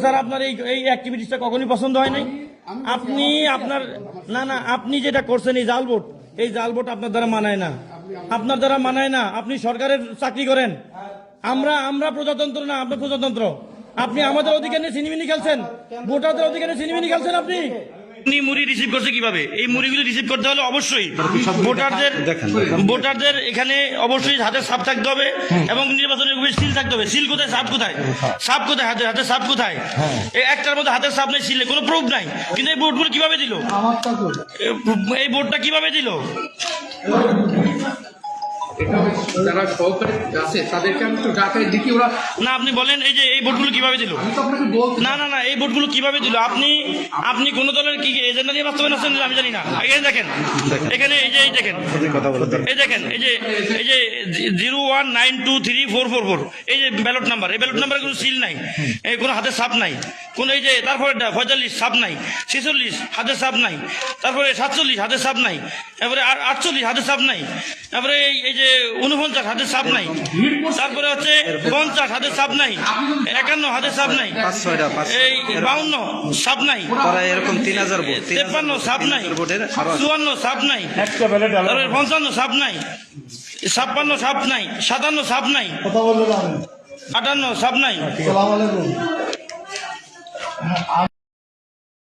Sir আপনার এই এই অ্যাক্টিভিটিসটা কখনই পছন্দ হয় নাই? আপনি আপনার না না আপনি যেটা করছেন এই জাল ভোট এই জাল ভোট আপনার দ্বারা মানায় না। আপনার দ্বারা মানায় না। আপনি সরকারের চাকরি করেন। আমরা আমরা প্রজাতন্ত্র না আপনার প্রজাতন্ত্র। আপনি আমাদের অধিকার নিয়ে সিনেমিনি খেলছেন। ভোটারদের অধিকার নিয়ে সিনেমিনি খেলছেন আপনি। আপনি মুড়ি রিসিভ করছে কীভাবে? এই মুড়িগুলি রিসিভ করতে হলে অবশ্যই ভোটারদের ভোটারদের এখানে অবশ্যই হাতে সাপ থাকতে হবে এবং নির্বাচনের সিল থাকতে হবে। সিল কোথায়? সাপ কোথায়? সাপ কোথায়? হাতে হাতে সাপ কোথায়? এই একটার মধ্যে হাতের সাপ নেই সিলে কোনো প্রুফ নাই। কিন্তু এই বোর্ডগুলো কীভাবে দিল? এই বোর্ডটা কীভাবে দিল? যারা সহকারী আছে তাদেরকে আমি একটু ডাকাই দেখি ওরা না আপনি বলেন এই যে এই বোর্ডগুলো কীভাবে দিল? আমি তো আপনাকে বলতে না না না এই ভোটগুলো কীভাবে দিল? আপনি আপনি কোন দলের কি এজেন্ডা নিয়ে বাস্তবায়ন আছেন? আমি জানি না। এখানে দেখেন এখানে এই যে এই দেখেন এই দেখেন এই যে এই যে zero one nine two three four four four এই যে ব্যালট নাম্বার এই ব্যালট নাম্বারে কোনো সিল নাই এই কোনো হাতে সাপ নাই কোন এই যে তারপরে পঁয়তাল্লিশ সাপ নাই ছেচল্লিশ হাতে সাপ নাই তারপরে সাতচল্লিশ হাতে সাপ নাই তারপরে আটচল্লিশ হাতে সাপ নাই তারপরে এই যে উনপঞ্চাশ হাতে সাপ নাই। তারপরে হচ্ছে পঞ্চাশ হাতে সাপ নাই একান্ন হাতে সাপ নাই এই বাউন্ন সাপ নাই তারা এরকম তিন হাজার তেপ্পান্ন সাপ নাই। চুয়ান্ন সাপ নাই পঞ্চান্ন সাপ নাই ছাপ্পান্ন সাপ নাই সাতান্ন সাপ নাই আটান্ন সাপ নাই।